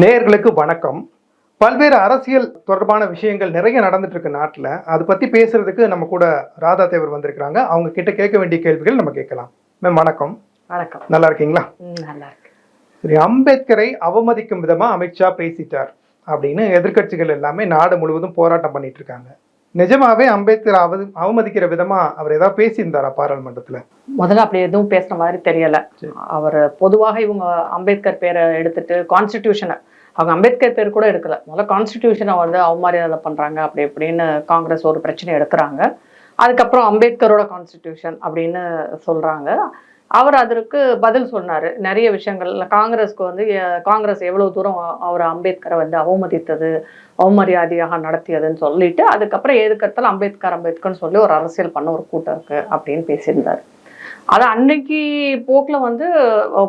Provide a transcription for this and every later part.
நேயர்களுக்கு வணக்கம். பல்வேறு அரசியல் தொடர்பான விஷயங்கள் நிறைய நடந்துட்டு இருக்கு நாட்டில். அதை பத்தி பேசுறதுக்கு நம்ம கூட ராதா தேவர் வந்திருக்கிறாங்க. அவங்க கிட்ட கேட்க வேண்டிய கேள்விகள் நம்ம கேட்கலாம். மேம் வணக்கம். வணக்கம். நல்லா இருக்கீங்களா? ம், நல்லா இருக்கு. சரி அம்பேத்கரை அவமதிக்கும் விதமா அமித்ஷா பேசிட்டார் அப்படின்னு எதிர்க்கட்சிகள் எல்லாமே நாடு முழுவதும் போராட்டம் பண்ணிட்டு இருக்காங்க. நிஜமாவே அம்பேத்கர் அவ அவமதிக்கிற விதமா அவர் ஏதாவது பேசியிருந்தாரா பாராளுமன்றத்துல? முதல்ல அப்படி எதுவும் பேசுற மாதிரி தெரியல. அவர் பொதுவாக இவங்க அம்பேத்கர் பேரை எடுத்துட்டு கான்ஸ்டிடியூஷனை அவங்க அம்பேத்கர் பேர் கூட எடுக்கல. முதல்ல கான்ஸ்டிடியூஷனை வந்து அவமரியாதை பண்றாங்க அப்படி இப்படின்னு காங்கிரஸ் ஒரு பிரச்சனை எடுக்கிறாங்க. அதுக்கப்புறம் அம்பேத்கரோட கான்ஸ்டிடியூஷன் அப்படின்னு சொல்றாங்க. அவர் அதற்கு பதில் சொன்னார். நிறைய விஷயங்கள். காங்கிரஸ்க்கு வந்து காங்கிரஸ் எவ்வளோ தூரம் அவர் அம்பேத்கரை வந்து அவமதித்தது அவமரியாதையாக நடத்தியதுன்னு சொல்லிட்டு அதுக்கப்புறம் எதுக்கத்தாலும் அம்பேத்கர் அம்பேத்கர்னு சொல்லி ஒரு அரசியல் பண்ண ஒரு கூட்டம் இருக்கு அப்படின்னு பேசியிருந்தார். அது அன்னைக்கு போக்கில் வந்து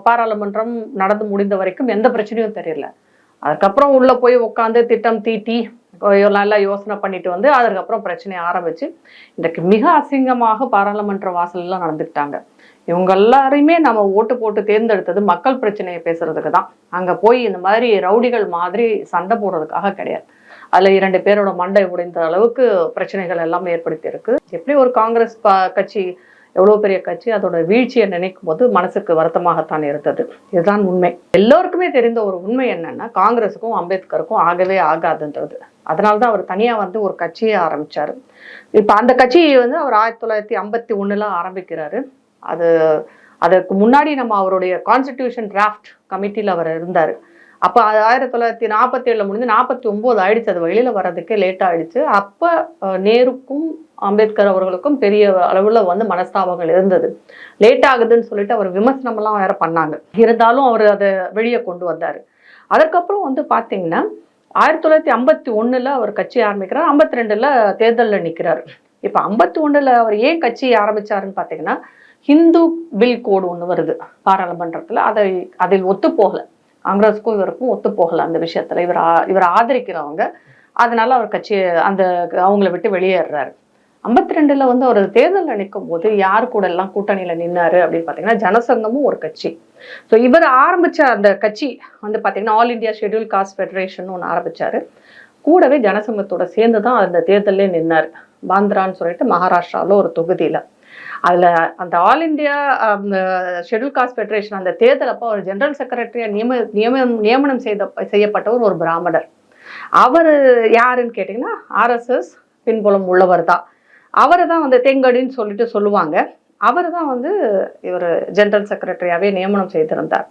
பாராளுமன்றம் நடந்து முடிந்த வரைக்கும் எந்த பிரச்சனையும் தெரியல. அதுக்கப்புறம் உள்ளே போய் உட்காந்து திட்டம் தீட்டி நல்லா யோசனை பண்ணிட்டு வந்து அதுக்கப்புறம் பிரச்சனையை ஆரம்பிச்சு இன்றைக்கு மிக அசிங்கமாக பாராளுமன்ற வாசல்லாம் நடந்துக்கிட்டாங்க. இவங்க எல்லாரையுமே நம்ம ஓட்டு போட்டு தேர்ந்தெடுத்தது மக்கள் பிரச்சனையை பேசுறதுக்கு தான். அங்க போய் இந்த மாதிரி ரவுடிகள் மாதிரி சண்டை போடுறதுக்காக கிடையாது. அதுல இரண்டு பேரோட மண்டை உடைந்த அளவுக்கு பிரச்சனைகள் எல்லாம் ஏற்படுத்தி இருக்கு. எப்படி ஒரு காங்கிரஸ் கட்சி எவ்வளவு பெரிய கட்சி அதோட வீழ்ச்சியை நினைக்கும் போது மனசுக்கு வருத்தமாகத்தான் இருந்தது. இதுதான் உண்மை. எல்லோருக்குமே தெரிந்த ஒரு உண்மை என்னன்னா காங்கிரஸுக்கும் அம்பேத்கருக்கும் ஆகவே ஆகாதுன்றது. அதனால தான் அவர் தனியா வந்து ஒரு கட்சியை ஆரம்பிச்சாரு. இப்ப அந்த கட்சியை வந்து அவர் ஆயிரத்தி தொள்ளாயிரத்தி ஐம்பத்தி ஒண்ணுல ஆரம்பிக்கிறாரு. அது அதற்கு முன்னாடி நம்ம அவருடைய கான்ஸ்டிடியூஷன் டிராஃப்ட் கமிட்டியில் அவர் இருந்தார். அப்போ அது ஆயிரத்தி தொள்ளாயிரத்தி நாற்பத்தி ஏழில் முடிஞ்சு நாற்பத்தி ஒம்பது ஆயிடுச்சு. அது வெளியில் வர்றதுக்கே லேட் ஆயிடுச்சு. அப்போ நேருக்கும் அம்பேத்கர் அவர்களுக்கும் பெரிய அளவில் வந்து மனஸ்தாபங்கள் இருந்தது. லேட் ஆகுதுன்னு சொல்லிட்டு அவர் விமர்சனமெல்லாம் வேற பண்ணாங்க. இருந்தாலும் அவர் அதை வெளியே கொண்டு வந்தார். அதற்கப்புறம் வந்து பார்த்தீங்கன்னா ஆயிரத்தி தொள்ளாயிரத்தி ஐம்பத்தி ஒன்றில் அவர் கட்சி ஆரம்பிக்கிறார். ஐம்பத்தி ரெண்டில் தேர்தலில் நிற்கிறார் இப்போ ஐம்பத்தி ஒன்றில் அவர் ஏன் கட்சி ஆரம்பிச்சாருன்னு பார்த்தீங்கன்னா ஹிந்து பில் கோடு ஒன்று வருது பாராளுமன்றத்தில். அதை அதில் ஒத்து போகலை. காங்கிரஸுக்கும் இவருக்கும் ஒத்து போகலை அந்த விஷயத்தில். இவர் இவர் ஆதரிக்கிறவங்க. அதனால அவர் கட்சி அந்த அவங்கள விட்டு வெளியேறாரு ஐம்பத்தி ரெண்டுல வந்து அவர் தேர்தலில் நிற்கும் போது யார் கூட எல்லாம் கூட்டணியில நின்னாரு அப்படின்னு பார்த்தீங்கன்னா ஜனசங்கமும் ஒரு கட்சி. ஸோ இவர் ஆரம்பிச்ச அந்த கட்சி வந்து பார்த்தீங்கன்னா all India schedule caste federation ஒன்று ஆரம்பிச்சாரு. கூடவே ஜனசங்கத்தோட சேர்ந்து தான் அந்த தேர்தலே நின்னார். பாந்திரான்னு சொல்லிட்டு மகாராஷ்டிராவில் ஒரு தொகுதியில். அதில் அந்த all India schedule caste federation அந்த தேர்தல் அப்போ ஒரு ஜென்ரல் செக்ரட்டரியா நியம நியமனம் நியமனம் செய்த செய்யப்பட்டவர் ஒரு பிராமணர். அவர் யாருன்னு கேட்டிங்கன்னா ஆர்எஸ்எஸ் பின்புலம் உள்ளவர் தான். அவரை தான் வந்து தெங்கடின்னு சொல்லிட்டு சொல்லுவாங்க. அவர் தான் வந்து இவர் ஜென்ரல் செக்ரட்டரியாவே நியமனம் செய்திருந்தார்.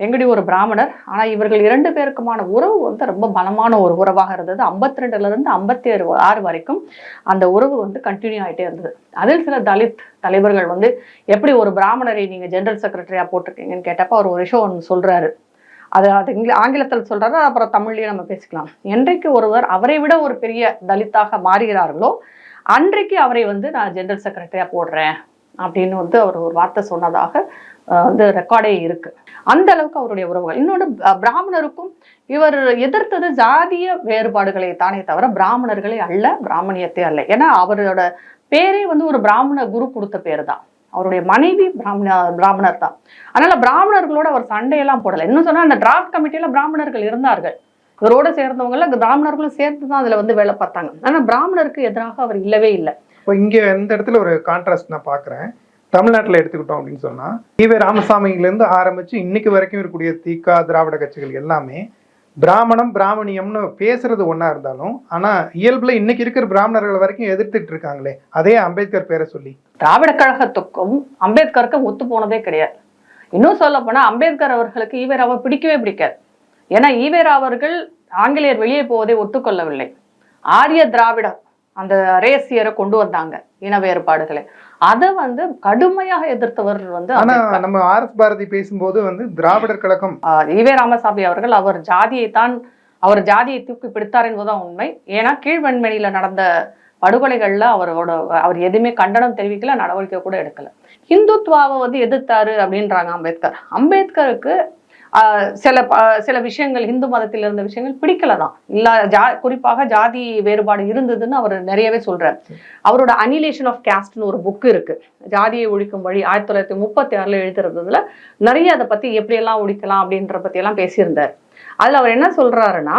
வெங்கடி ஒரு பிராமணர் ஆனால் இவர்கள் இரண்டு பேருக்குமான உறவு வந்து ரொம்ப பலமான ஒரு உறவாக இருந்தது. ஐம்பத்தி ரெண்டுலேருந்து ஐம்பத்தி ஆறு ஆறு வரைக்கும் அந்த உறவு வந்து கண்டினியூ ஆகிட்டே இருந்தது. அதில் சில தலித் தலைவர்கள் வந்து எப்படி ஒரு பிராமணரை நீங்கள் ஜெனரல் செக்ரட்டரியாக போட்டிருக்கீங்கன்னு கேட்டப்போ அவர் ஒரு விஷயம் ஒன்று சொல்கிறாரு அது அது இங்கில ஆங்கிலத்தில் சொல்கிறாரு அப்புறம் தமிழ்லேயே நம்ம பேசிக்கலாம். என்றைக்கு ஒருவர் அவரை விட ஒரு பெரிய தலித்தாக மாறுகிறார்களோ அன்றைக்கு அவரை வந்து நான் ஜெனரல் செக்ரட்டரியாக போடுறேன். அப்படின்னு வந்து அவர் ஒரு வார்த்தை சொன்னதாக வந்து ரெக்கார்டே இருக்கு. அந்த அளவுக்கு அவருடைய உறவுகள். இன்னொன்று பிராமணருக்கும் இவர் எதிர்த்தது ஜாதிய வேறுபாடுகளை தானே தவிர பிராமணர்களை அல்ல பிராமணியத்தை அல்ல. ஏன்னா அவரோட பேரே வந்து ஒரு பிராமண குரு கொடுத்த பேர் தான் அவருடைய மனைவி பிராமண பிராமணர் தான். அதனால பிராமணர்களோட அவர் சண்டையெல்லாம் போடலை. இன்னும் சொன்னா அந்த டிராஃப்ட் கமிட்டியில பிராமணர்கள் இருந்தார்கள். இவரோட சேர்ந்தவங்கள பிராமணர்களும் சேர்த்து தான் அதுல வந்து வேலை பார்த்தாங்க. ஆனா பிராமணருக்கு எதிராக அவர் இல்லவே இல்லை. இப்போ இங்கே இந்த இடத்துல ஒரு கான்ட்ராஸ்ட் நான் பார்க்குறேன் தமிழ்நாட்டில் எடுத்துக்கிட்டோம் அப்படின்னு சொன்னால் ஈவே ராமசாமிங்கிலேருந்து ஆரம்பித்து இன்னைக்கு வரைக்கும் இருக்கக்கூடிய திக திராவிட கட்சிகள் எல்லாமே பிராமணம் பிராமணியம்னு பேசுறது ஒன்றா இருந்தாலும் ஆனால் இயல்பில் இன்னைக்கு இருக்கிற பிராமணர்கள் வரைக்கும் எதிர்த்துட்டு இருக்காங்களே அதே அம்பேத்கர் பேரை சொல்லி. திராவிட கழகத்துக்கும் அம்பேத்கருக்கும் ஒத்து போனதே கிடையாது. இன்னும் சொல்ல போனால் அம்பேத்கர் அவர்களுக்கு ஈவேராவை பிடிக்கவே பிடிக்காது. ஏன்னா ஈவேரா அவர்கள் ஆங்கிலேயர் வெளியே போவதை ஒத்துக்கொள்ளவில்லை. ஆரிய திராவிட அந்த ரேசியரை கொண்டு வந்தாங்க இன வேறுபாடுகளை. அதை வந்து கடுமையாக எதிர்த்தவர் வந்து ஆனா. நம்ம ஆர் எஸ் பாரதி பேசும்போது வந்து திராவிடர் கழகம். ஈவே ராமசாமி அவர்கள் அவர் ஜாதியை தான் அவர் ஜாதியை தூக்கி பிடித்தார் என்பதுதான் உண்மை. ஏன்னா கீழ்வெண்மணியில நடந்த படுகொலைகள்ல அவரோட அவர் எதுவுமே கண்டனம் தெரிவிக்கல நடவடிக்கை கூட எடுக்கல. இந்துத்வாவை வந்து எதிர்த்தாரு அப்படின்றாங்க அம்பேத்கர். அம்பேத்கருக்கு சில சில விஷயங்கள் இந்து மதத்தில் இருந்த விஷயங்கள் பிடிக்கல தான் இல்ல ஜா குறிப்பாக ஜாதி வேறுபாடு இருந்ததுன்னு அவர் நிறையவே சொல்றாரு. அவரோட அனிலேஷன் ஆஃப் கேஸ்ட்னு ஒரு புக் இருக்கு. ஜாதியை ஒழிக்கும் வழி ஆயிரத்தி தொள்ளாயிரத்தி முப்பத்தி ஆறுல எழுதுறதுல நிறைய அதை பத்தி எப்படியெல்லாம் ஒழிக்கலாம் அப்படின்ற பத்தி எல்லாம் பேசியிருந்தார். அதுல அவர் என்ன சொல்றாருன்னா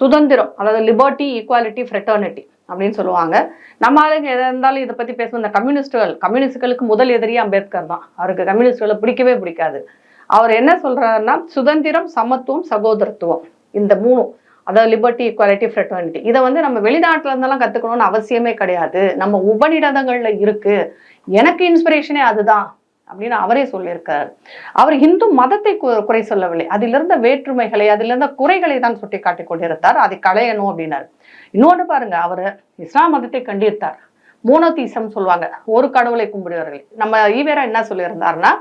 சுதந்திரம் அதாவது லிபர்ட்டி ஈக்குவாலிட்டி ஃப்ரெட்டர்னிட்டி அப்படின்னு சொல்லுவாங்க. நம்ம ஆளுங்க எதா இருந்தாலும் இதை பத்தி பேசுவோம் இந்த கம்யூனிஸ்டுகள் கம்யூனிஸ்டுகளுக்கு முதல் எதிரியே அம்பேத்கர் தான். அவருக்கு கம்யூனிஸ்டுகளை பிடிக்கவே பிடிக்காது. அவர் என்ன சொல்கிறாருன்னா சுதந்திரம் சமத்துவம் சகோதரத்துவம். இந்த மூணும். அதாவது லிபர்ட்டி ஈக்குவாலிட்டி ஃப்ரெட்டர்னிட்டி இதை வந்து நம்ம வெளிநாட்டில் இருந்தெல்லாம் கற்றுக்கணும்னு அவசியமே கிடையாது. நம்ம உபநிடதங்களில் இருக்குது எனக்கு இன்ஸ்பிரேஷனே அதுதான் அப்படின்னு அவரே சொல்லியிருக்கார். அவர் இந்து மதத்தை குறை சொல்லவில்லை. அதிலிருந்த வேற்றுமைகளை அதிலிருந்த குறைகளை தான் சுட்டி காட்டிக் கொண்டிருந்தார். அதை களையணும் அப்படின்னார். இன்னொன்று பாருங்க அவர் இஸ்லாம் மதத்தை கண்டிருத்தார் மோனோதீசம் சொல்லுவாங்க. ஒரு கடவுளை கும்பிடுவார்கள். நம்ம ஈவேரா என்ன சொல்லியிருந்தாருன்னா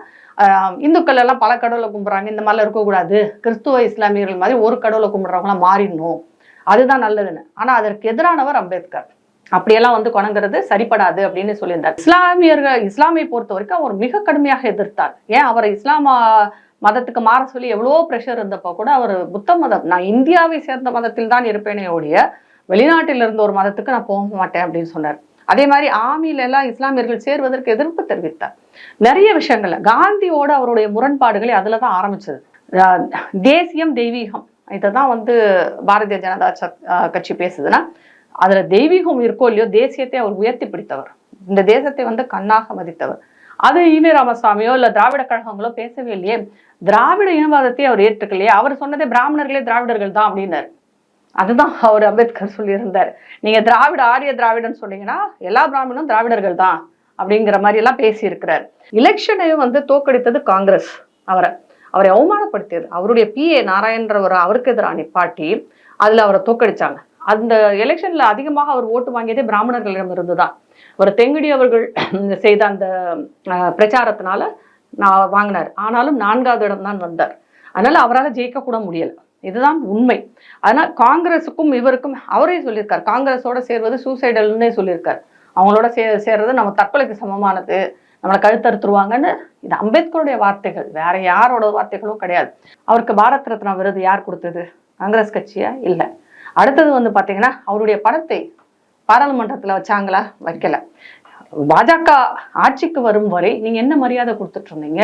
இந்துக்கள் எல்லாம் பல கடவுளை கும்பிட்றாங்க. இந்த மாதிரிலாம் இருக்கக்கூடாது. கிறிஸ்துவ இஸ்லாமியர்கள் மாதிரி ஒரு கடவுளை கும்பிட்றவங்களாம் மாறிடணும். அதுதான் நல்லதுன்னு. ஆனால் அதற்கு எதிரானவர் அம்பேத்கர். அப்படியெல்லாம் வந்து குணங்கிறது சரிப்படாது அப்படின்னு சொல்லியிருந்தார். இஸ்லாமியர்கள் இஸ்லாமை பொறுத்த வரைக்கும் அவர் மிக கடுமையாக எதிர்த்தார். ஏன்? அவர் இஸ்லாம மதத்துக்கு மாற சொல்லி எவ்வளோ ப்ரெஷர் இருந்தப்போ கூட அவர் புத்த மதம். நான் இந்தியாவை சேர்ந்த மதத்தில் தான் இருப்பேனே ஒழிய வெளிநாட்டில் இருந்த ஒரு மதத்துக்கு நான் போக மாட்டேன் அப்படின்னு சொன்னார். அதே மாதிரி ஆமியில எல்லாம் இஸ்லாமியர்கள் சேருவதற்கு எதிர்ப்பு தெரிவித்தார். நிறைய விஷயங்கள்ல காந்தியோட அவருடைய முரண்பாடுகளை அதுல தான் ஆரம்பிச்சது தேசியம் தெய்வீகம். இதை தான் வந்து பாரதிய ஜனதா கட்சி பேசுதுன்னா அதுல தெய்வீகம் இருக்கோ இல்லையோ தேசியத்தை அவர் உயர்த்தி பிடித்தவர். இந்த தேசத்தை வந்து கண்ணாக மதித்தவர். அது ஈவே ராமசாமியோ இல்ல திராவிட கழகங்களோ பேசவே இல்லையே. திராவிட இனவாதத்தை அவர் ஏற்றுக்கலையே. அவர் சொன்னதே பிராமணர்களே திராவிடர்கள் தான் அப்படின்னாரு. அதுதான் அவர் அம்பேத்கர் சொல்லியிருந்தார். நீங்க திராவிட ஆரிய திராவிடன் சொன்னீங்கன்னா எல்லா பிராமணனும் திராவிடர்கள் தான் அப்படிங்கிற மாதிரி எல்லாம் பேசியிருக்கிறார். எலெக்ஷனையும் வந்து தோக்கடித்தது காங்கிரஸ் அவரை. அவரை அவமானப்படுத்தியது. அவருடைய பிஏ நாராயணன்றவர் அவருக்கு எதிராக நிப்பாட்டி அதில் அவரை தோக்கடிச்சாங்க அந்த எலெக்ஷனில் அதிகமாக அவர் ஓட்டு வாங்கியதே பிராமணர்களிடம் இருந்துதான். ஒரு தெங்குடி அவர்கள் செய்த அந்த பிரச்சாரத்தினால நான் வாங்கினார். ஆனாலும் நான்காவது இடம் தான் வந்தார். அதனால அவரால் ஜெயிக்க கூட முடியலை. இதுதான் உண்மை. அதனால காங்கிரஸுக்கும் இவருக்கும் அவரே சொல்லியிருக்கார். காங்கிரஸோட சேர்வது சூசைடல்னே சொல்லியிருக்கார். அவங்களோட சே சேர்றது நம்ம தற்கொலைக்கு சமமானது நம்மளை கழுத்தறுத்துருவாங்கன்னு இது அம்பேத்கருடைய வார்த்தைகள். வேற யாரோட வார்த்தைகளும் கிடையாது. அவருக்கு பாரத் ரத்னா விருது யார் கொடுத்தது? காங்கிரஸ் கட்சியா? இல்லை. அடுத்தது வந்து பார்த்தீங்கன்னா அவருடைய படத்தை பாராளுமன்றத்துல வச்சாங்களா? வைக்கல. பாஜக ஆட்சிக்கு வரும் வரை நீங்க என்ன மரியாதை கொடுத்துட்டு இருந்தீங்க?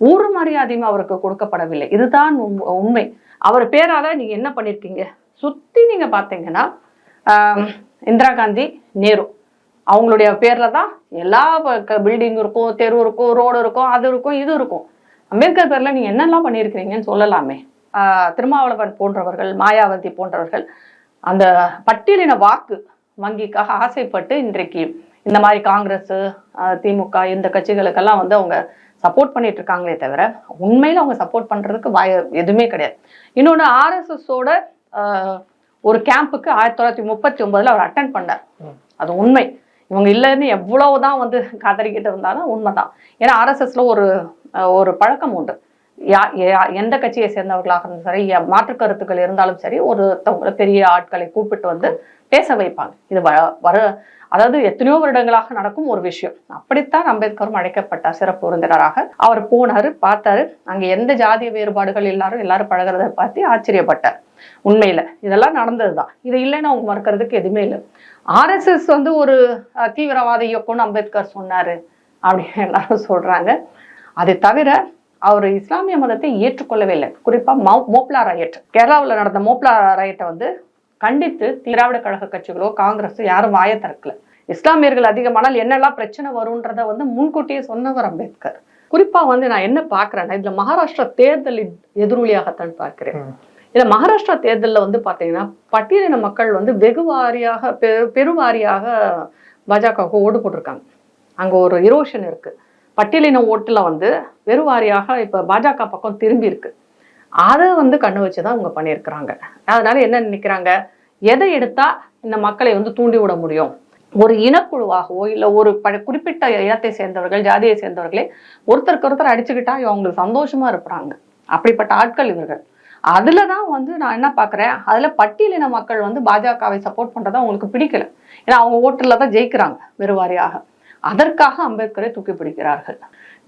ஒரு மரியாதையும் அவருக்கு கொடுக்கப்படவில்லை. இதுதான் உண்மை. அவர் பேரால் நீங்கள் என்ன பண்ணியிருக்கீங்க சுற்றி நீங்கள் பார்த்தீங்கன்னா இந்திரா காந்தி நேரு. அவங்களுடைய பேர்ல தான் எல்லா பில்டிங் இருக்கும் தெரு இருக்கும் ரோடு இருக்கும் அது இருக்கும் இது இருக்கும். அம்பேத்கர் பேரில் நீங்கள் என்னெல்லாம் பண்ணியிருக்கிறீங்கன்னு சொல்லலாமே. திருமாவளவன் போன்றவர்கள் மாயாவதி போன்றவர்கள் அந்த பட்டியலின வாக்கு வங்கிக்காக ஆசைப்பட்டு இன்றைக்கு இந்த மாதிரி காங்கிரஸ் திமுக இந்த கட்சிகளுக்கெல்லாம் வந்து அவங்க சப்போர்ட் பண்ணிட்டு இருக்காங்களே தவிர உண்மையில அவங்க சப்போர்ட் பண்றதுக்கு வாய எதுவுமே கிடையாது. இன்னொன்று ஆர்எஸ்எஸோட ஒரு கேம்புக்கு ஆயிரத்தி தொள்ளாயிரத்தி முப்பத்தி ஒன்பதுல அவர் அட்டன் பண்ணார். அது உண்மை. இவங்க இல்லைன்னு எவ்வளவுதான் வந்து கதறிக்கிட்டு இருந்தாலும் உண்மைதான். ஏன்னா ஆர்எஸ்எஸ்ல ஒரு ஒரு பழக்கம் உண்டு. எந்த கட்சியை சேர்ந்தவர்களாக இருந்தாலும் சரி மாற்று கருத்துக்கள் இருந்தாலும் சரி ஒருத்தவங்களை பெரிய ஆட்களை கூப்பிட்டு வந்து பேச வைப்பாங்க. இது வ- வர அதாவது எத்தனையோ வருடங்களாக நடக்கும் ஒரு விஷயம். அப்படித்தான் அம்பேத்கரும் அழைக்கப்பட்டார் சிறப்பு விருந்தினராக. அவர் போனார் பார்த்தாரு. அங்கே எந்த ஜாதிய வேறுபாடுகள் எல்லாரும் எல்லாரும் பழகிறத பார்த்து ஆச்சரியப்பட்டார். உண்மையில இதெல்லாம் நடந்தது தான் இது இல்லைன்னு அவங்க மறுக்கிறதுக்கு எதுவுமே இல்லை. ஆர்எஸ்எஸ் வந்து ஒரு தீவிரவாத இயக்கம்னு அம்பேத்கர் சொன்னாரு அப்படின்னு எல்லாரும் சொல்றாங்க. அதை தவிர அவர் இஸ்லாமிய மதத்தை ஏற்றுக்கொள்ளவே இல்லை. குறிப்பாக மோ மோப்லா ரயட். கேரளாவில் நடந்த மோப்லா ரயட்டை வந்து கண்டித்து திராவிட கழக கட்சிகளோ காங்கிரஸ் யாரும் வாயை திறக்கல. இஸ்லாமியர்கள் அதிகமானால் என்னெல்லாம் பிரச்சனை வரும்ன்றத வந்து முன்கூட்டியே சொன்னவர் அம்பேத்கர். குறிப்பா வந்து நான் என்ன பார்க்கறேன்னா இதுல மகாராஷ்டிரா தேர்தலின் எதிரொலியாகத்தான் பார்க்கிறேன். இதுல மகாராஷ்டிரா தேர்தல்ல வந்து பாத்தீங்கன்னா பட்டியலின மக்கள் வந்து வெகு வாரியாக பெரு பெருவாரியாக பாஜகவுக்கு ஓட்டு போட்டிருக்காங்க. அங்க ஒரு இரோஷன் இருக்கு. பட்டியலின ஓட்டுல வந்து வெறுவாரியாக இப்ப பாஜக பக்கம் திரும்பி இருக்கு. அதை வந்து கண்ணு வச்சுதான் அவங்க பண்ணியிருக்கிறாங்க. அதனால என்ன நினைக்கிறாங்க? எதை எடுத்தால் இந்த மக்களை வந்து தூண்டி விட முடியும்? ஒரு இனக்குழுவாகவோ இல்லை ஒரு ப குறிப்பிட்ட இனத்தை சேர்ந்தவர்கள் ஜாதியை சேர்ந்தவர்களே ஒருத்தருக்கு ஒருத்தர் அடிச்சுக்கிட்டா அவங்களுக்கு சந்தோஷமா இருப்பாங்க. அப்படிப்பட்ட ஆட்கள் இவர்கள். அதுல தான் வந்து நான் என்ன பார்க்குறேன் அதில் பட்டியலின மக்கள் வந்து பாஜகவை சப்போர்ட் பண்றதா அவங்களுக்கு பிடிக்கல. ஏன்னா அவங்க ஓட்டில் தான் ஜெயிக்கிறாங்க வெறுவாரியாக. அதற்காக அம்பேத்கரை தூக்கி பிடிக்கிறார்கள்.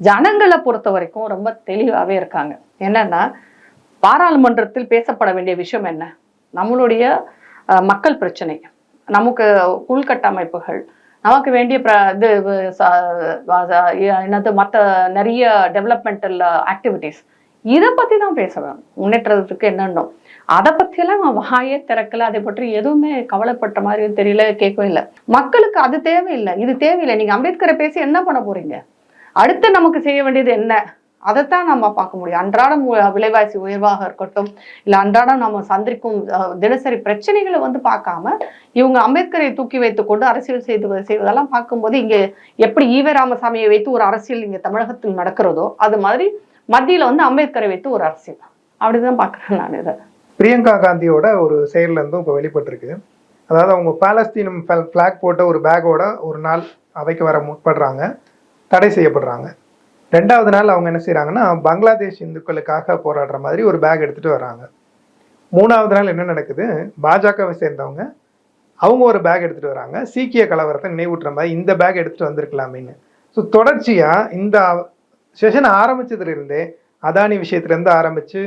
ஜனங்களை பொறுத்த வரைக்கும் ரொம்ப தெளிவாகவே இருக்காங்க. என்னன்னா பாராளுமன்றத்தில் பேசப்பட வேண்டிய விஷயம் என்ன? நம்மளுடைய மக்கள் பிரச்சனை. நமக்கு உள்கட்டமைப்புகள் நமக்கு வேண்டிய பிர இது என்னது மற்ற நிறைய டெவலப்மெண்டல் ஆக்டிவிட்டீஸ் இதை பற்றி தான் பேச வேணும். முன்னேற்றத்துக்கு என்னென்னும் அதை பற்றியெல்லாம் அவன் வாயே திறக்கல. அதை பற்றி எதுவுமே கவலைப்பட்ட மாதிரியும் தெரியல கேட்கவே இல்லை. மக்களுக்கு அது தேவையில்லை. இது தேவையில்லை. நீங்கள் அம்பேத்கரை பேசி என்ன பண்ண போகிறீங்க அடுத்து நமக்கு செய்ய வேண்டியது என்ன? அதைத்தான் நம்ம பார்க்க முடியும். அன்றாடம் விலைவாசி உயர்வாக இருக்கட்டும் இல்லை அன்றாடம் நம்ம சந்திக்கும் தினசரி பிரச்சனைகளை வந்து பார்க்காம இவங்க அம்பேத்கரை தூக்கி வைத்துக்கொண்டு அரசியல் செய்து செய்வதெல்லாம் பார்க்கும்போது இங்கே எப்படி ஈவ ராமசாமியை வைத்து ஒரு அரசியல் இங்கே தமிழகத்தில் நடக்கிறதோ அது மாதிரி மத்தியில் வந்து அம்பேத்கரை வைத்து ஒரு அரசியல். அப்படிதான் பார்க்குறேன் நான் இதை. பிரியங்கா காந்தியோட ஒரு செயல்லேருந்தும் இப்போ வெளிப்பட்டிருக்கு. அதாவது அவங்க பாலஸ்தீனம் ஃப்ளாக் போட்ட ஒரு பேக்கோட ஒரு நாள் அவைக்கு வர முற்படுறாங்க. தடை செய்யப்படுறாங்க. ரெண்டாவது நாள் அவங்க என்ன செய்கிறாங்கன்னா பங்களாதேஷ் இந்துக்களுக்காக போராடுற மாதிரி ஒரு பேக் எடுத்துகிட்டு வராங்க. மூணாவது நாள் என்ன நடக்குது? பாஜகவை சேர்ந்தவங்க அவங்க ஒரு பேக் எடுத்துகிட்டு வராங்க. சீக்கிய கலவரத்தை நினைவூட்டுற மாதிரி இந்த பேக் எடுத்துகிட்டு வந்திருக்கலாமேன்னு. ஸோ தொடர்ச்சியாக இந்த செஷன் ஆரம்பிச்சதுல இருந்தே அதானி விஷயத்துலேருந்து ஆரம்பித்து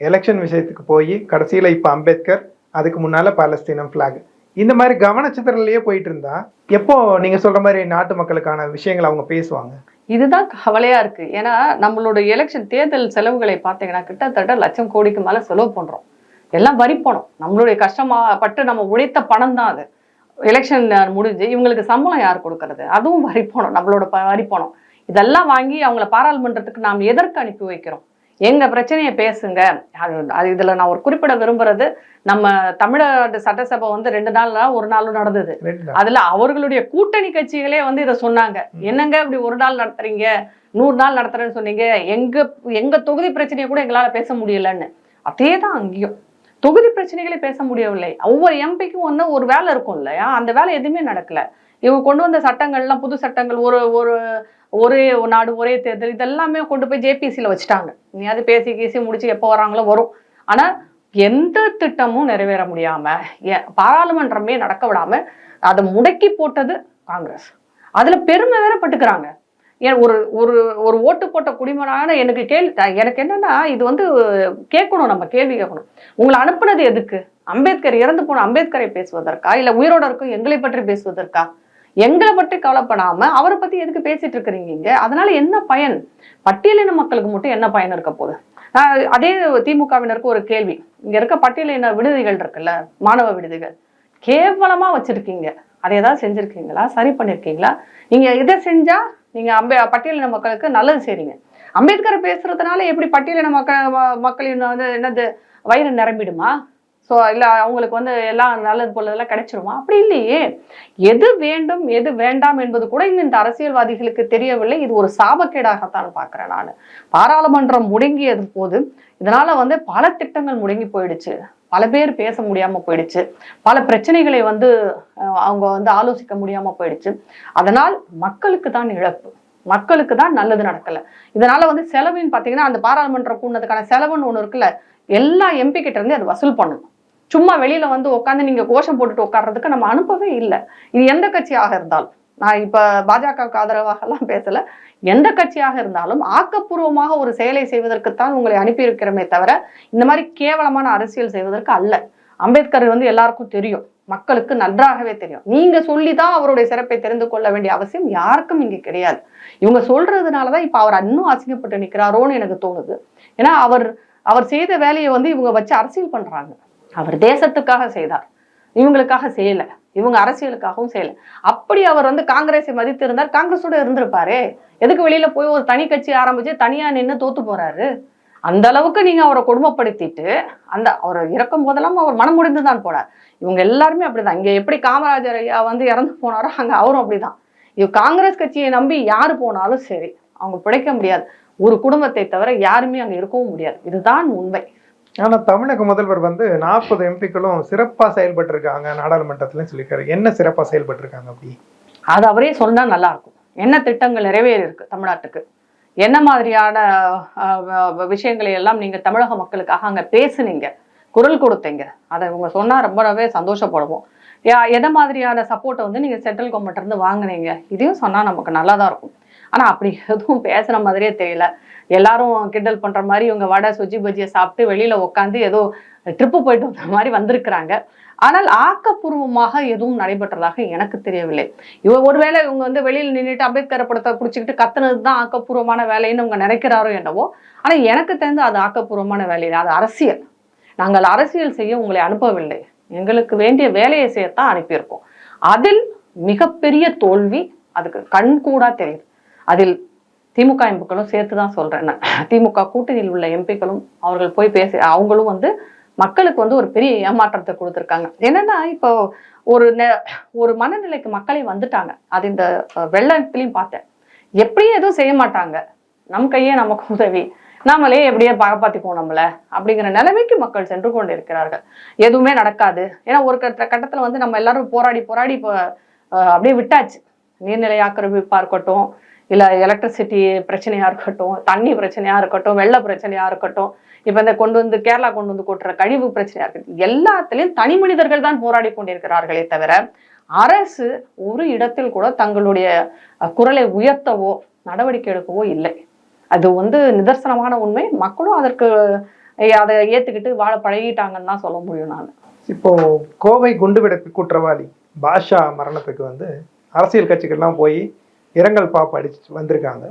எலெக்ஷன் விஷயத்துக்கு போய் கடைசியில் இப்போ அம்பேத்கர் அதுக்கு முன்னால் பாலஸ்தீனம் ஃப்ளாக் இந்த மாதிரி கவனச்சித்திரலையே போயிட்டு இருந்தா எப்போ நீங்க சொல்ற மாதிரி நாட்டு மக்களுக்கான விஷயங்களை அவங்க பேசுவாங்க? இதுதான் கவலையா இருக்கு. ஏன்னா நம்மளோட எலெக்ஷன் தேர்தல் செலவுகளை பார்த்தீங்கன்னா கிட்டத்தட்ட லட்சம் கோடிக்கு மேல செலவு பண்றோம். எல்லாம் வரி பணம். நம்மளுடைய கஷ்டமா பட்டு நம்ம உழைத்த பணம் தான் அது. எலெக்ஷன் முடிஞ்சு இவங்களுக்கு சம்பளம் யார் கொடுக்கறது? அதுவும் வரி பணம் நம்மளோட ப- வரி பணம். இதெல்லாம் வாங்கி அவங்கள பாராளுமன்றத்துக்கு நாம் எதற்கு அனுப்பி வைக்கிறோம்? எங்க பிரச்சனையை பேசுங்க. அது இதுல நான் ஒரு குறிப்பிட விரும்புறது நம்ம தமிழ்நாடு சட்டசபை வந்து ரெண்டு நாள்ல ஒரு நாளும் நடந்தது. நாள். அதுல அவர்களுடைய கூட்டணி கட்சிகளே வந்து இதை சொன்னாங்க. என்னங்க இப்படி ஒரு நாள் நடத்துறீங்க? நூறு நாள் நடத்துறேன்னு சொன்னீங்க. எங்க எங்க தொகுதி பிரச்சனையை கூட எங்களால பேச முடியலன்னு. அதே தான் அங்கேயும். தொகுதி பிரச்சனைகளே பேச முடியவில்லை. ஒவ்வொரு எம்பிக்கும் ஒன்று ஒரு வேலை இருக்கும் இல்லையா அந்த வேலை எதுவுமே நடக்கல. இவங்க கொண்டு வந்த சட்டங்கள்லாம் புது சட்டங்கள் ஒரு ஒரு ஒரே நாடு ஒரே தேர்தல் இதெல்லாமே கொண்டு போய் ஜேபிசியில் வச்சுட்டாங்க. நீயாவது பேசி கீசி முடிச்சு எப்போ வராங்களோ வரும். ஆனா எந்த திட்டமும் நிறைவேற முடியாம பாராளுமன்றமே நடக்க விடாம அதை முடக்கி போட்டது காங்கிரஸ். அதுல பெருமை வேற பட்டுக்கிறாங்க. ஏன் ஒரு ஒரு ஒரு ஓட்டு போட்ட குடிமகனான எனக்கு கேள்வி எனக்கு என்னன்னா இது வந்து கேட்கணும் நம்ம கேள்வி கேட்கணும். உங்களை அனுப்புனது எதுக்கு? அம்பேத்கர் இறந்து போன அம்பேத்கரை பேசுவதற்கா? இல்ல உயிரோட இருக்கும் எங்களை பற்றி பேசுவதற்கா? எங்களை பற்றி கவலைப்படாம அவரை பத்தி எதுக்கு பேசிட்டு இருக்கிறீங்க இங்க? அதனால என்ன பயன்? பட்டியலின மக்களுக்கு மட்டும் என்ன பயன் இருக்க போகுது? அதே திமுகவினருக்கு ஒரு கேள்வி. இங்க இருக்க பட்டியலின விடுதிகள் இருக்குல்ல மாணவ விடுதிகள் கேவலமா வச்சிருக்கீங்க. அதை ஏதாவது செஞ்சிருக்கீங்களா? சரி பண்ணிருக்கீங்களா? நீங்க இதை செஞ்சா நீங்க அம்பே பட்டியலின மக்களுக்கு நல்லது செய்றீங்க. அம்பேத்கர் பேசுறதுனால எப்படி பட்டியலின மக்கள் மக்களின் வந்து என்னது வயிறு நிரம்பிடுமா? ஸோ இல்லை அவங்களுக்கு வந்து எல்லாம் நல்லது போலதெல்லாம் கிடைச்சிருமா? அப்படி இல்லையே. எது வேண்டும் எது வேண்டாம் என்பது கூட இன்னும் இந்த அரசியல்வாதிகளுக்கு தெரியவில்லை. இது ஒரு சாபக்கேடாகத்தான் பார்க்குறேன் நான். பாராளுமன்றம் முடங்கியது போது இதனால வந்து பல திட்டங்கள் முடங்கி போயிடுச்சு. பல பேர் பேச முடியாம போயிடுச்சு. பல பிரச்சனைகளை வந்து அவங்க வந்து ஆலோசிக்க முடியாம போயிடுச்சு. அதனால் மக்களுக்கு தான் இழப்பு. மக்களுக்கு தான் நல்லது நடக்கல. இதனால வந்து செலவுன்னு பார்த்தீங்கன்னா அந்த பாராளுமன்றம் கூடதுக்கான செலவுன்னு ஒன்று இருக்குல்ல எல்லா எம்பி கிட்ட இருந்து அது வசூல் பண்ணணும். சும்மா வெளியில வந்து உட்காந்து நீங்க கோஷம் போட்டுட்டு உட்கார்றதுக்கு நம்ம அனுப்பவே இல்லை. இது எந்த கட்சியாக இருந்தாலும். நான் இப்ப பாஜகவுக்கு ஆதரவாக எல்லாம் பேசல. எந்த கட்சியாக இருந்தாலும் ஆக்கப்பூர்வமாக ஒரு செயலை செய்வதற்குத்தான் உங்களை அனுப்பியிருக்கிறோமே தவிர இந்த மாதிரி கேவலமான அரசியல் செய்வதற்கு அல்ல. அம்பேத்கர் வந்து எல்லாருக்கும் தெரியும். மக்களுக்கு நன்றாகவே தெரியும். நீங்க சொல்லிதான் அவருடைய சிறப்பை தெரிந்து கொள்ள வேண்டிய அவசியம் யாருக்கும் இங்க கிடையாது. இவங்க சொல்றதுனாலதான் இப்ப அவர் இன்னும் அசிங்கப்பட்டு நிக்கிறாரோன்னு எனக்கு தோணுது. ஏன்னா அவர் அவர் செய்த வேலையை வந்து இவங்க வச்சு அரசியல் பண்றாங்க. அவர் தேசத்துக்காக செய்தார். இவங்களுக்காக செய்யல. இவங்க அரசியலுக்காகவும் செய்யல. அப்படி அவர் வந்து காங்கிரஸை மதித்து இருந்தார் காங்கிரஸோட இருந்திருப்பாரே. எதுக்கு வெளியில போய் ஒரு தனி கட்சி ஆரம்பிச்சு தனியா நின்று தோத்து போறாரு? அந்த அளவுக்கு நீங்க அவரை கொடுமைப்படுத்திட்டு அந்த அவரை இறக்கும் போதெல்லாம் அவர் மனம் முடிந்து தான் போனார். இவங்க எல்லாருமே அப்படிதான். இங்க எப்படி காமராஜர் ஐயா வந்து இறந்து போனாரோ அங்க அவரும் அப்படிதான். இவ காங்கிரஸ் கட்சியை நம்பி யாரு போனாலும் சரி அவங்க பிழைக்க முடியாது. ஒரு குடும்பத்தை தவிர யாருமே அங்க இருக்கவும் முடியாது. இதுதான் உண்மை. ஆனால் தமிழக முதல்வர் வந்து நாற்பது எம்பிக்களும் சிறப்பாக செயல்பட்டு இருக்காங்க சொல்லியிருக்காரு. என்ன சிறப்பாக செயல்பட்டிருக்காங்க அப்படி? அது அவரே சொன்னால் நல்லாயிருக்கும் என்ன திட்டங்கள் நிறைவேறியிருக்கு தமிழ்நாட்டுக்கு? என்ன மாதிரியான வ- விஷயங்களை எல்லாம் நீங்கள் தமிழக மக்களுக்காக அங்கே பேசுனீங்க? குரல் கொடுத்தீங்க. அதை இவங்க சொன்னால் ரொம்பவே சந்தோஷப்படுவோம். எதை மாதிரியான சப்போர்ட்டை வந்து நீங்கள் சென்ட்ரல் கவர்மெண்ட்லேருந்து வாங்கினீங்க வாங்குனீங்க? இதையும் சொன்னால் நமக்கு நல்லா தான் இருக்கும். ஆனால் அப்படி எதுவும் பேசுகிற மாதிரியே தெரியல. எல்லாரும் கிண்டல் பண்ணுற மாதிரி இவங்க வடை சுஜி பஜ்ஜியை சாப்பிட்டு வெளியில் உட்காந்து ஏதோ ட்ரிப்பு போயிட்டு வந்த மாதிரி வந்திருக்கிறாங்க. ஆனால் ஆக்கப்பூர்வமாக எதுவும் நடைபெற்றதாக எனக்கு தெரியவில்லை. இவ ஒருவேளை இவங்க வந்து வெளியில் நின்றுட்டு அம்பேத்கர் படத்தை பிடிச்சிக்கிட்டு கத்துனது தான் ஆக்கப்பூர்வமான வேலைன்னு இவங்க நினைக்கிறாரோ என்னவோ ஆனால் எனக்கு தெரிந்து அது ஆக்கப்பூர்வமான வேலை அது அரசியல். நாங்கள் அரசியல் செய்ய உங்களை அனுப்பவில்லை. எங்களுக்கு வேண்டிய வேலையை செய்யத்தான் அனுப்பியிருக்கோம். அதில் மிகப்பெரிய தோல்வி அதுக்கு கண்கூடா தெரியுது அதில் திமுக எம்பிக்களும் சேர்த்து தான் சொல்கிறேன் நான். திமுக கூட்டணியில் உள்ள எம்பிக்களும் அவர்கள் போய் பேசி அவங்களும் வந்து மக்களுக்கு வந்து ஒரு பெரிய ஏமாற்றத்தை கொடுத்துருக்காங்க. என்னன்னா இப்போ ஒரு நெ- ஒரு மனநிலைக்கு மக்களே வந்துட்டாங்க. அது இந்த வெள்ளத்திலையும் பார்த்தேன். எப்படியும் எதுவும் செய்ய மாட்டாங்க. நம் கையே நமக்கு உதவி. நாமளே எப்படியே காப்பாத்திப்போம் நம்மள அப்படிங்கிற நிலைமைக்கு மக்கள் சென்று கொண்டு இருக்கிறார்கள் எதுவுமே நடக்காது. ஏன்னா ஒரு கட்ட கட்டத்தில் வந்து நம்ம எல்லாரும் போராடி போராடி இப்போ அப்படியே விட்டாச்சு. நீர்நிலை ஆக்கிரமிப்பாக இருக்கட்டும் இல்லை எலக்ட்ரிசிட்டி பிரச்சனையாக இருக்கட்டும் தண்ணி பிரச்சனையாக இருக்கட்டும் வெள்ள பிரச்சனையாக இருக்கட்டும் இப்போ இந்த கொண்டு வந்து கேரளா கொண்டு வந்து கொட்டுற கழிவு பிரச்சனையாக இருக்கட்டும் எல்லாத்துலேயும் தனி மனிதர்கள் தான் போராடி கொண்டிருக்கிறார்களே தவிர அரசு ஒரு இடத்தில் கூட தங்களுடைய குரலை உயர்த்தவோ நடவடிக்கை எடுக்கவோ இல்லை. அது வந்து நிதர்சனமான உண்மை. மக்களும் அதற்கு அதை ஏற்றுக்கிட்டு வாழ பழகிட்டாங்கன்னு தான் சொல்ல முடியும் நான். இப்போ கோவை குண்டுவெடிப்பு குற்றவாளி பாஷா மரணத்துக்கு வந்து அரசியல் கட்சிகள்லாம் போய் இரங்கல் பா அடிச்சு வந்திருக்காங்க.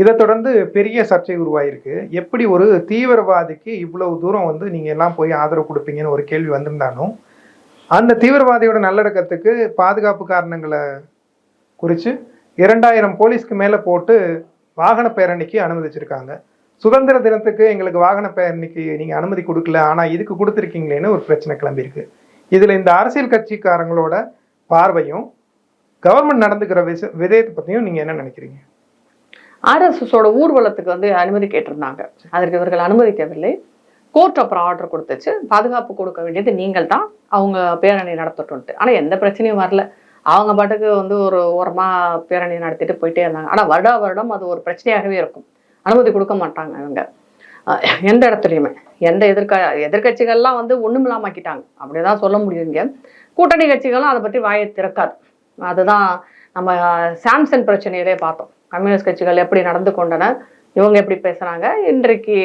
இதை தொடர்ந்து பெரிய சர்ச்சை உருவாயிருக்கு. எப்படி ஒரு தீவிரவாதிக்கு இவ்வளவு தூரம் வந்து நீங்கள் எல்லாம் போய் ஆதரவு கொடுப்பீங்கன்னு ஒரு கேள்வி வந்திருந்தாலும் அந்த தீவிரவாதியோட நல்லடக்கத்துக்கு பாதுகாப்பு காரணங்களை குறித்து இரண்டாயிரம் போலீஸ்க்கு மேலே போட்டு வாகன பேரணிக்கு அனுமதிச்சிருக்காங்க. சுதந்திர தினத்துக்கு எங்களுக்கு வாகன பேரணிக்கு நீங்கள் அனுமதி கொடுக்கல ஆனால் இதுக்கு கொடுத்துருக்கீங்களேன்னு ஒரு பிரச்சனை கிளம்பியிருக்கு. இதில் இந்த அரசியல் கட்சிக்காரங்களோட பார்வையும் கவர்மெண்ட் நடந்துக்கிற விச விதயத்தை பற்றியும் நீங்கள் என்ன நினைக்கிறீங்க? ஆர்எஸ்எஸோட ஊர்வலத்துக்கு வந்து அனுமதி கேட்டிருந்தாங்க. அதற்கு இவர்கள் அனுமதிக்கவில்லை கோர்ட் அப்புறம் ஆர்டர் கொடுத்துச்சு. பாதுகாப்பு கொடுக்க வேண்டியது நீங்கள் தான். அவங்க பேரணி நடத்தட்டும்ட்டு. ஆனால் எந்த பிரச்சனையும் வரல. அவங்க பாட்டுக்கு வந்து ஒரு ஓரமாக பேரணி நடத்திட்டு போயிட்டே இருந்தாங்க. ஆனால் வருடா வருடம் அது ஒரு பிரச்சனையாகவே இருக்கும். அனுமதி கொடுக்க மாட்டாங்க இவங்க. எந்த இடத்துலையுமே. எந்த எதிர்க்க எதிர்க்கட்சிகள்லாம் வந்து ஒண்ணுமில்லாமக்கிட்டாங்க அப்படிதான் சொல்ல முடியும் இங்கே. கூட்டணி கட்சிகளும் அதை பற்றி வாயை திறக்காது. அதுதான் நம்ம சாம்சங் பிரச்சனையிலே பார்த்தோம். கம்யூனிஸ்ட் கட்சிகள் எப்படி நடந்து கொண்டன இவங்க எப்படி பேசுகிறாங்க இன்றைக்கு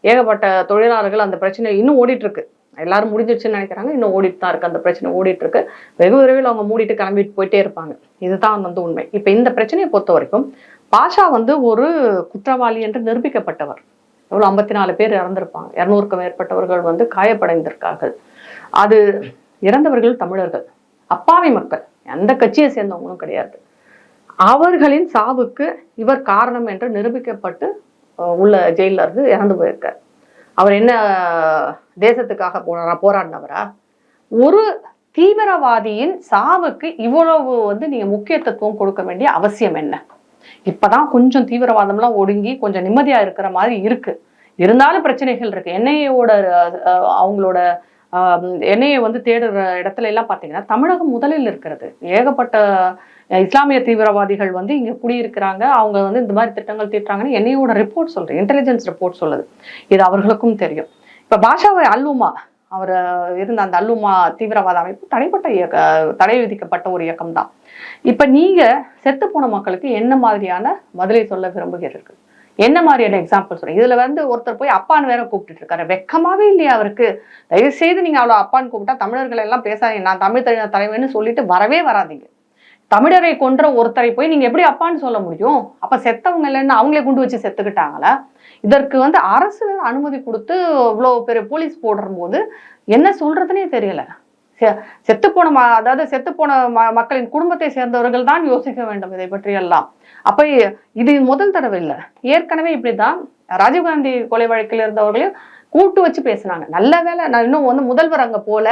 ஏகப்பட்ட தொழிலாளர்கள் அந்த பிரச்சனை இன்னும் ஓடிட்டுருக்கு. எல்லாரும் முடிஞ்சிருச்சுன்னு நினைக்கிறாங்க இன்னும் ஓடிட்டு தான் இருக்கு. அந்த பிரச்சனை ஓடிட்டுருக்கு. வெகு விரைவில் அவங்க மூடிட்டு கிளம்பிட்டு போயிட்டே இருப்பாங்க. இதுதான் வந்து உண்மை. இப்போ இந்த பிரச்சனையை பொறுத்த வரைக்கும் பாஷா வந்து ஒரு குற்றவாளி என்று நிரூபிக்கப்பட்டவர். எவ்வளோ ஐம்பத்தி நாலு பேர் இறந்திருப்பாங்க. இரநூறுக்கும் மேற்பட்டவர்கள் வந்து காயப்படைந்திருக்கார்கள். அது இறந்தவர்கள் தமிழர்கள். அப்பாவி மக்கள். எந்த கட்சியை சேர்ந்தவங்களும் கிடையாது. அவர்களின் சாவுக்கு இவர் காரணம் என்று நிரூபிக்கப்பட்டு உள்ள ஜெயிலில் இருந்து இறந்து போயிருக்கார். அவர் என்ன தேசத்துக்காக போனாரா போராடினவரா? ஒரு தீவிரவாதியின் சாவுக்கு இவ்வளவு வந்து நீங்க முக்கியத்துவம் கொடுக்க வேண்டிய அவசியம் என்ன? இப்பதான் கொஞ்சம் தீவிரவாதம்லாம் ஒடுங்கி கொஞ்சம் நிம்மதியா இருக்கிற மாதிரி இருக்கு. இருந்தாலும் பிரச்சனைகள் இருக்கு. என்ஐஏவோட அவங்களோட என்னையை வந்து தேடுற இடத்துல எல்லாம் பார்த்தீங்கன்னா தமிழகம் முதலில் இருக்கிறது. ஏகப்பட்ட இஸ்லாமிய தீவிரவாதிகள் வந்து இங்கே குடியிருக்கிறாங்க. அவங்க வந்து இந்த மாதிரி திட்டங்கள் தீட்டுறாங்கன்னு என்னையோட ரிப்போர்ட் சொல்கிறேன் இன்டெலிஜென்ஸ் ரிப்போர்ட் சொல்லுது. இது அவர்களுக்கும் தெரியும். இப்போ பாஷாவை அல்லுமா? அவர் இருந்த அந்த அல்லுமா தீவிரவாத அமைப்பு தடைப்பட்ட இயக்க தடை விதிக்கப்பட்ட ஒரு இயக்கம் தான் இப்போ நீங்கள் செத்து போன மக்களுக்கு என்ன மாதிரியான பதிலை சொல்ல விரும்புகிறீர்கள்? என்ன மாதிரியான எக்ஸாம்பிள் சொல்றேன் இதுல வந்து ஒருத்தர் போய் அப்பான்னு வேற கூப்பிட்டு இருக்காரு வெக்கமாவே இல்லையா அவருக்கு. தயவு செய்து நீங்க அவ்வளவு அப்பான்னு கூப்பிட்டா தமிழர்கள் எல்லாம் பேசாதீங்க. நான் தமிழ் தலைவர் தலைவர்னு சொல்லிட்டு வரவே வராதீங்க. தமிழரை கொன்ற ஒருத்தரை போய் நீங்க எப்படி அப்பான்னு சொல்ல முடியும்? அப்ப செத்தவங்க இல்லைன்னு அவங்களே குண்டு வச்சு செத்துக்கிட்டாங்களா? இதற்கு வந்து அரசு அனுமதி கொடுத்து இவ்வளவு பெரிய போலீஸ் போடுற போது என்ன சொல்றதுனே தெரியல. செத்துப்போன அதாவது செத்துப்போன ம மக்களின் குடும்பத்தை சேர்ந்தவர்கள் தான் யோசிக்க வேண்டும் இதை பற்றி எல்லாம் அப்ப இது முதல் தடவை இல்லை. ஏற்கனவே இப்படிதான் ராஜீவ்காந்தி கொலை வழக்கில் இருந்தவர்களையும் கூட்டு வச்சு பேசினாங்க. நல்ல வேளை நான் இன்னும் வந்து முதல்வர் அங்க போல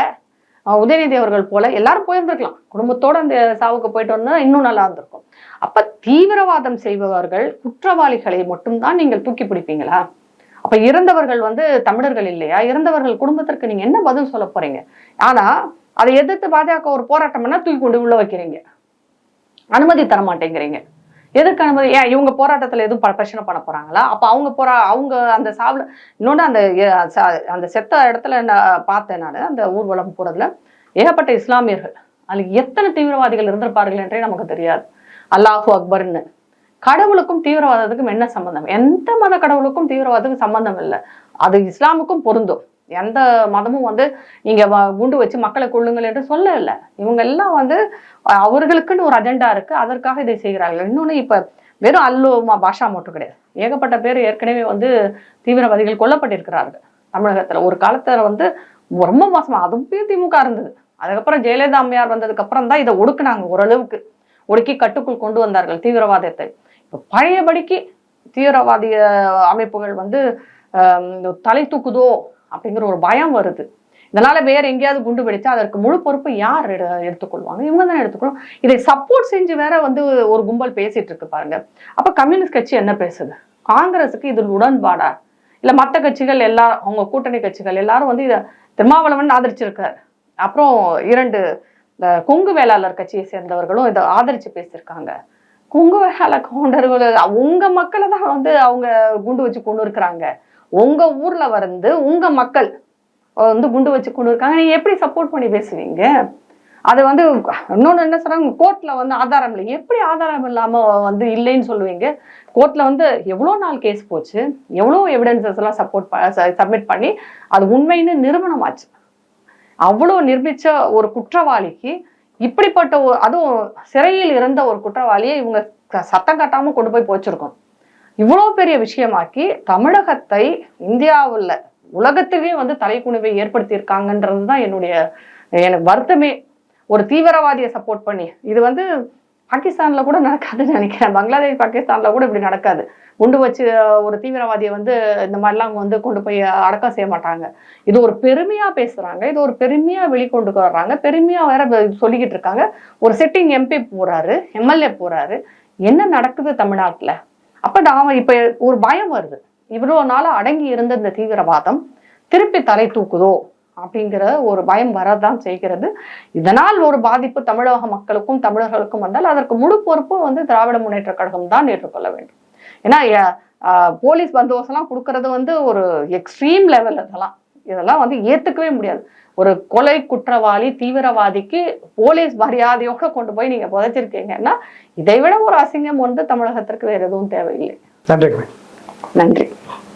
உதயநிதி அவர்கள் போல எல்லாரும் போயிருந்திருக்கலாம். குடும்பத்தோட அந்த சாவுக்கு போயிட்டு வந்தா இன்னும் நல்லா இருந்திருக்கும். அப்ப தீவிரவாதம் செய்பவர்கள் குற்றவாளிகளை மட்டும்தான் நீங்கள் தூக்கி பிடிப்பீங்களா? அப்ப இறந்தவர்கள் வந்து தமிழர்கள் இல்லையா? இறந்தவர்கள் குடும்பத்திற்கு நீங்க என்ன பதில் சொல்ல போறீங்க? ஆனா அதை எதிர்த்து பாஜக ஒரு போராட்டம் பண்ணா தூக்கி கொண்டு உள்ள வைக்கிறீங்க. அனுமதி தர மாட்டேங்கிறீங்க. எதுக்கு அனுமதி? ஏன் இவங்க போராட்டத்துல எதுவும் ப- பிரச்சனை பண்ண போறாங்களா? அப்ப அவங்க போரா அவங்க அந்த சாவுல இன்னொன்று அந்த அந்த செத்த இடத்துல நான் பார்த்தேன் நான் அந்த ஊர்வலம் போறதுல. ஏகப்பட்ட இஸ்லாமியர்கள் அதுல எத்தனை தீவிரவாதிகள் இருந்திருப்பார்கள் என்றே நமக்கு தெரியாது. அல்லாஹூ அக்பர்னு. கடவுளுக்கும் தீவிரவாதத்துக்கும் என்ன சம்பந்தம்? எந்த மத கடவுளுக்கும் தீவிரவாதத்துக்கும் சம்பந்தம் இல்லை. அது இஸ்லாமுக்கும் பொருந்தும். எந்த மதமும் வந்து நீங்க வ- குண்டு வச்சு மக்களை கொள்ளுங்கள் என்று சொல்ல இல்லை இவங்க எல்லாம் வந்து அவர்களுக்குன்னு ஒரு அஜெண்டா இருக்கு. அதற்காக இதை செய்கிறார்கள். இன்னொன்னு இப்ப வெறும் அல்லு பாஷா மட்டும் கிடையாது. ஏகப்பட்ட பேர் ஏற்கனவே வந்து தீவிரவாதிகள் கொல்லப்பட்டிருக்கிறார்கள் தமிழகத்துல. ஒரு காலத்துல வந்து ரொம்ப மோசமா அதுவும் திமுக இருந்தது. அதுக்கப்புறம் ஜெயலலிதா அம்மையார் வந்ததுக்கு அப்புறம் தான் இதை ஒடுக்குனாங்க ஓரளவுக்கு ஒடுக்கி கட்டுக்குள் கொண்டு வந்தார்கள் தீவிரவாதத்தை. இப்போ பழையபடிக்கு தீவிரவாதிய அமைப்புகள் வந்து இந்த தலை தூக்குதோ அப்படிங்கிற ஒரு பயம் வருது. இதனால வேற எங்கேயாவது குண்டு வெடிச்சா அதற்கு முழு பொறுப்பு யார் எடுத்துக்கொள்வாங்க? இவங்க தானே எடுத்துக்கணும். இதை சப்போர்ட் செஞ்சு வேற வந்து ஒரு கும்பல் பேசிட்டு இருக்கு பாருங்க. அப்ப கம்யூனிஸ்ட் கட்சி என்ன பேசுது? காங்கிரஸுக்கு இதில் உடன்பாடா? இல்ல மற்ற கட்சிகள் எல்லா அவங்க கூட்டணி கட்சிகள் எல்லாரும் வந்து இதை திருமாவளவன் ஆதரிச்சிருக்காரு. அப்புறம் இரண்டு இந்த கொங்கு வேளாளர் கட்சியை சேர்ந்தவர்களும் இதை ஆதரிச்சு பேசியிருக்காங்க. கொங்கு வேளாள கவுண்டர்கள் உங்க மக்களை தான் வந்து அவங்க குண்டு வச்சு கொண்டு இருக்கிறாங்க. உங்க ஊர்ல வந்து உங்க மக்கள் வந்து குண்டு வச்சு கொண்டு இருக்காங்க. நீங்க எப்படி சப்போர்ட் பண்ணி பேசுவீங்க? அது வந்து இன்னொன்று என்ன சொல்றாங்க கோர்ட்ல வந்து ஆதாரம் இல்லை. எப்படி ஆதாரம் இல்லாம வந்து இல்லைன்னு சொல்லுவீங்க? கோர்ட்ல வந்து எவ்வளோ நாள் கேஸ் போச்சு? எவ்வளோ எவிடன்சஸ் எல்லாம் சப்போர்ட் சப்மிட் பண்ணி அது உண்மைன்னு நிறுவனமாச்சு. அவ்வளோ நிர்மிச்ச ஒரு குற்றவாளிக்கு இப்படிப்பட்ட ஒரு அதுவும் சிறையில் இருந்த ஒரு குற்றவாளியை இவங்க சத்தம் காட்டாமல் கொண்டு போய் போச்சிருக்கோம். இவ்வளோ பெரிய விஷயமாக்கி தமிழகத்தை இந்தியாவில் உலகத்திலேயே வந்து தலைக்குணிவை ஏற்படுத்தியிருக்காங்கன்றது தான் என்னுடைய எனக்கு வருத்தமே. ஒரு தீவிரவாதியை சப்போர்ட் பண்ணி. இது வந்து பாகிஸ்தானில் கூட நடக்காதுன்னு நினைக்கிறேன். பங்களாதேஷ் பாகிஸ்தானில் கூட இப்படி நடக்காது. குண்டு வச்சு ஒரு தீவிரவாதியை வந்து இந்த மாதிரிலாம் அவங்க வந்து கொண்டு போய் அடக்கம் செய்ய மாட்டாங்க. இது ஒரு பெருமையாக பேசுகிறாங்க இது ஒரு பெருமையாக வெளிக்கொண்டு வர்றாங்க. பெருமையாக வேற சொல்லிக்கிட்டு இருக்காங்க. ஒரு சிட்டிங் எம்பி போகிறாரு எம்எல்ஏ போகிறாரு என்ன நடக்குது தமிழ்நாட்டில்? அப்போ நாம் இப்போ ஒரு பயம் வருது. இவ்வளோ நாள் அடங்கி இருந்த இந்த தீவிரவாதம் திருப்பி தலை தூக்குதோ? அப்படிங்கிற ஒரு பயம் வரதான் செய்கிறது. இதனால் ஒரு பாதிப்பு தமிழக மக்களுக்கும் தமிழர்களுக்கும் வந்தால் அதற்கு முழு பொறுப்பும் வந்து திராவிட முன்னேற்ற கழகம் தான் ஏற்றுக்கொள்ள வேண்டும். ஏன்னா போலீஸ் பந்தோபஸ்லாம் கொடுக்கறது வந்து ஒரு எக்ஸ்ட்ரீம் லெவல் இதெல்லாம் இதெல்லாம் வந்து ஏத்துக்கவே முடியாது. ஒரு கொலை குற்றவாளி தீவிரவாதிக்கு போலீஸ் மரியாதையோட கொண்டு போய் நீங்க புதைச்சிருக்கீங்கன்னா இதை விட ஒரு அசிங்கம் வந்து தமிழகத்திற்கு வேற எதுவும் தேவையில்லை. நன்றிங்க நன்றி.